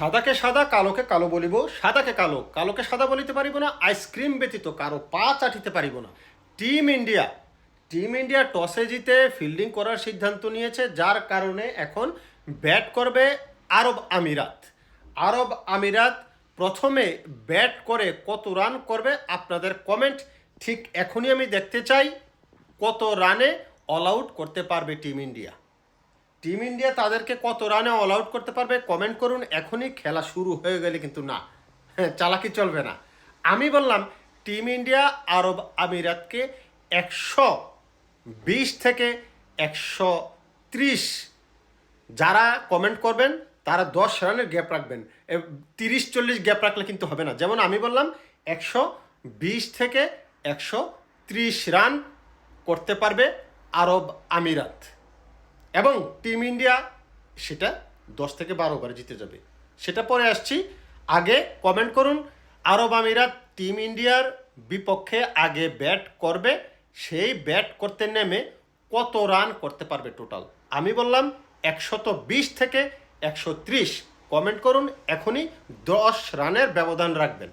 সাদাকে সাদা, কালোকে কালো বলিব। সাদাকে কালো, কালোকে সাদা বলিতে পারিব না, আইসক্রিম ব্যতীত কারও পা চাটিতে পারিব না। টিম ইন্ডিয়া টিম ইন্ডিয়া টসে জিতে ফিল্ডিং করার সিদ্ধান্ত নিয়েছে, যার কারণে এখন ব্যাট করবে আরব আমিরাত। আরব আমিরাত প্রথমে ব্যাট করে কত রান করবে আপনাদের কমেন্ট, ঠিক এখনই আমি দেখতে চাই কত রানে অল আউট করতে পারবে টিম ইন্ডিয়া। টিম ইন্ডিয়া তাদেরকে কত রানে অল আউট করতে পারবে? কমেন্ট করুন। এখনই খেলা শুরু হয়ে গেলে কিন্তু না। হ্যাঁ, চালাকি চলবে না। আমি বললাম টিম ইন্ডিয়া আরব আমিরাতকে একশো বিশ থেকে একশো ত্রিশ যারা কমেন্ট করবেন তারা দশ রানের গ্যাপ রাখবেন। তিরিশ চল্লিশ গ্যাপ রাখলে কিন্তু হবে না। যেমন আমি বললাম একশো বিশ থেকে একশো ত্রিশ রান করতে পারবে আরব আমিরাত। এবং টিম ইন্ডিয়া সেটা দশ থেকে বারো বার জিতে যাবে। সেটা পরে আসছি। আগে কমেন্ট করুন, আরব আমিরাত টিম ইন্ডিয়ার বিপক্ষে আগে ব্যাট করবে, সেই ব্যাট করতে নেমে কত রান করতে পারবে টোটাল আমি বললাম একশত বিশ থেকে একশো ত্রিশ কমেন্ট করুন, এখনই দশ রানের ব্যবধান রাখবেন।